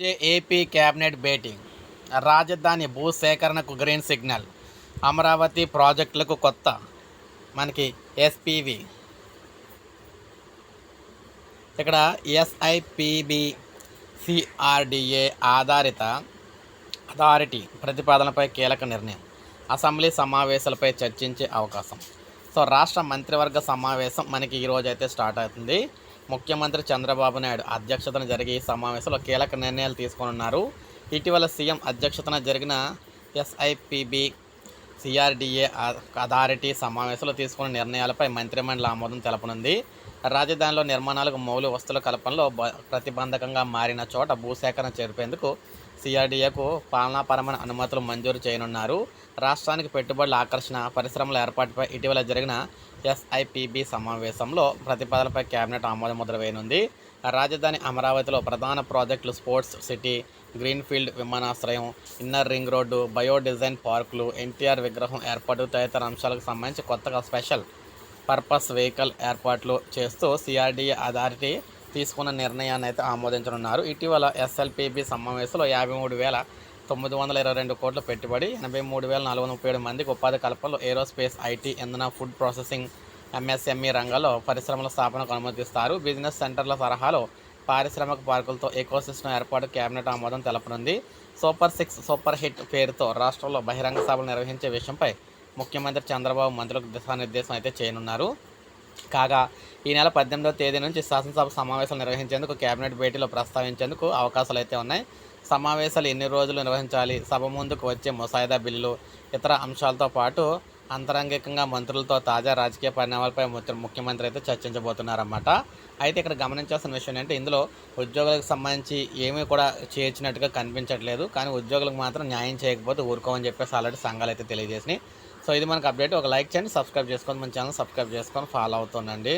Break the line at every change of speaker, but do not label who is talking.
AP cabinet భేటీ రాజధాని భూసేకరణకు green signal. Amaravati ప్రాజెక్టులకు కొత్త. మనకి ఎస్పీవి. ఇక్కడ ఎస్ఐపిబి సిఆర్డిఏ ఆధారిత అథారిటీ ప్రతిపాదనపై కీలక నిర్ణయం. అసెంబ్లీ సమావేశాలపై చర్చించే అవకాశం. సో రాష్ట్ర మంత్రివర్గ సమావేశం మనకి ఈరోజు అయితే స్టార్ట్ అవుతుంది. ముఖ్యమంత్రి చంద్రబాబు నాయుడు అధ్యక్షతన జరిగే ఈ సమావేశంలో కీలక నిర్ణయాలు తీసుకొనున్నారు. ఇటీవల సీఎం అధ్యక్షతన జరిగిన ఎస్ఐపిబి సిఆర్డిఏ అథారిటీ సమావేశంలో తీసుకున్న నిర్ణయాలపై మంత్రిమండలి ఆమోదం తెలపనుంది. రాజధానిలో నిర్మాణాలకు మౌలిక వస్తువుల కల్పనలో బ- ప్రతిబంధకంగా మారిన చోట భూసేకరణ చేరిపేందుకు సిఆర్డీఏకు పాలనాపరమైన అనుమతులు మంజూరు చేయనున్నారు. రాష్ట్రానికి పెట్టుబడుల ఆకర్షణ పరిశ్రమల ఏర్పాటుపై ఇటీవల జరిగిన ఎస్ఐపిబి సమావేశంలో ప్రతిపాదనపై కేబినెట్ ఆమోద ముద్ర వేయనుంది రాజధాని అమరావతిలో ప్రధాన ప్రాజెక్టులు స్పోర్ట్స్ సిటీ గ్రీన్ఫీల్డ్ విమానాశ్రయం inner ring road bio design పార్కులు ఎన్టీఆర్ విగ్రహం ఏర్పాటు తదితర అంశాలకు సంబంధించి కొత్తగా స్పెషల్ పర్పస్ వెహికల్ ఏర్పాట్లు చేస్తూ సిఆర్డీఏ అథారిటీ తీసుకున్న నిర్ణయాన్ని అయితే ఆమోదించనున్నారు. ఇటీవల ఎస్ఎల్పిబి సమావేశంలో యాభై మూడు వేల తొమ్మిది వందల ఇరవై రెండు కోట్ల పెట్టుబడి ఎనభై మూడు వేల నాలుగు వందల ముప్పై ఏడు మందికి ఉపాధి కల్పనలో ఏరోస్పేస్ ఐటీ ఇంధన ఫుడ్ ప్రాసెసింగ్ ఎంఎస్ఎంఈ రంగాల్లో పరిశ్రమల స్థాపనకు అనుమతిస్తారు. బిజినెస్ సెంటర్ల తరహాలో పారిశ్రామిక పార్కులతో ఎకోసిస్టమ్ ఏర్పాటు కేబినెట్ ఆమోదం తెలపనుంది. సూపర్ సిక్స్ సూపర్ హిట్ పేరుతో రాష్ట్రంలో బహిరంగ సభలు నిర్వహించే విషయంపై ముఖ్యమంత్రి చంద్రబాబు మంత్రులకు దిశానిర్దేశం అయితే చేయనున్నారు. కాగా ఈ నెల పద్దెనిమిదవ తేదీ నుంచి శాసనసభ సమావేశాలు నిర్వహించేందుకు కేబినెట్ భేటీలో ప్రస్తావించేందుకు అవకాశాలు అయితే ఉన్నాయి. సమావేశాలు ఎన్ని రోజులు నిర్వహించాలి సభ ముందుకు వచ్చే ముసాయిదా బిల్లులు ఇతర అంశాలతో పాటు అంతరంగికంగా మంత్రులతో తాజా రాజకీయ పరిణామాలపై ముఖ్యమంత్రి అయితే చర్చించబోతున్నారన్నమాట. అయితే ఇక్కడ గమనించాల్సిన విషయం ఏంటంటే ఇందులో ఉద్యోగులకు సంబంధించి ఏమీ కూడా చేర్చినట్టుగా కనిపించట్లేదు. కానీ ఉద్యోగులకు మాత్రం న్యాయం చేయకపోతే ఊరుకోమని చెప్పేసి ఆల్రెడీ సంఘాలు అయితే తెలియజేసినాయి. సో ఇది మనకు అప్డేట్. ఒక లైక్ చేయండి సబ్స్క్రైబ్ చేసుకొని మన ఛానల్ సబ్స్క్రైబ్ చేసుకొని ఫాలో అవుతుండండి.